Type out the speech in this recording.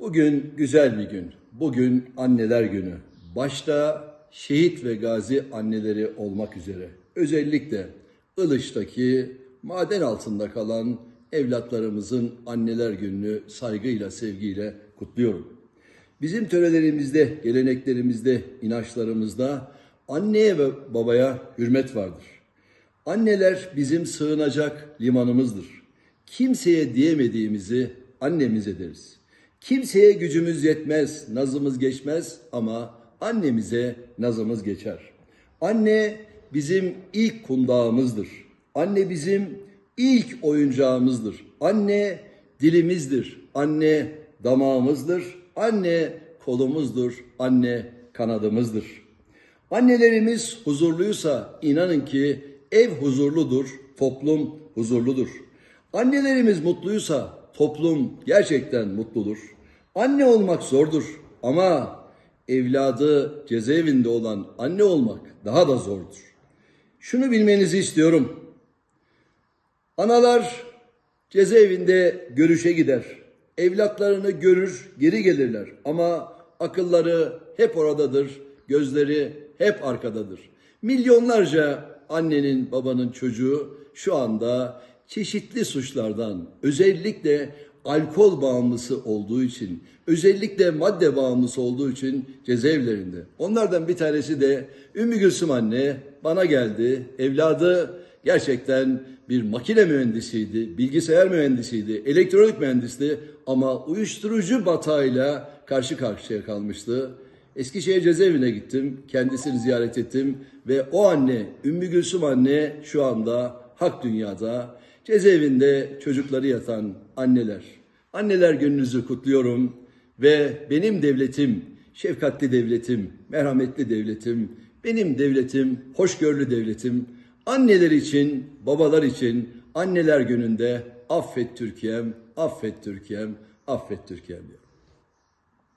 Bugün güzel bir gün. Bugün anneler günü. Başta şehit ve gazi anneleri olmak üzere. Özellikle Ilıç'taki maden altında kalan evlatlarımızın anneler gününü saygıyla, sevgiyle kutluyorum. Bizim törelerimizde, geleneklerimizde, inançlarımızda anneye ve babaya hürmet vardır. Anneler bizim sığınacak limanımızdır. Kimseye diyemediğimizi annemize deriz. Kimseye gücümüz yetmez, nazımız geçmez ama annemize nazımız geçer. Anne bizim ilk kundağımızdır. Anne bizim ilk oyuncağımızdır. Anne dilimizdir. Anne damağımızdır. Anne kolumuzdur. Anne kanadımızdır. Annelerimiz huzurluysa inanın ki ev huzurludur, toplum huzurludur. Annelerimiz mutluysa toplum gerçekten mutludur. Anne olmak zordur ama evladı cezaevinde olan anne olmak daha da zordur. Şunu bilmenizi istiyorum. Analar cezaevinde görüşe gider. Evlatlarını görür, geri gelirler. Ama akılları hep oradadır, gözleri hep arkadadır. Milyonlarca annenin, babanın çocuğu şu anda çeşitli suçlardan, özellikle alkol bağımlısı olduğu için, özellikle madde bağımlısı olduğu için cezaevlerinde. Onlardan bir tanesi de Ümmü Gülsüm anne bana geldi. Evladı gerçekten bir makine mühendisiydi, bilgisayar mühendisiydi, elektronik mühendisti ama uyuşturucu batağıyla karşı karşıya kalmıştı. Eskişehir cezaevine gittim, kendisini ziyaret ettim ve o anne, Ümmü Gülsüm anne şu anda hak dünyada cezaevinde çocukları yatan anneler. Anneler gününüzü kutluyorum ve benim devletim, şefkatli devletim, merhametli devletim, benim devletim, hoşgörülü devletim, anneler için, babalar için anneler gününde affet Türkiye'm, affet Türkiye'm, affet Türkiye'm diyor.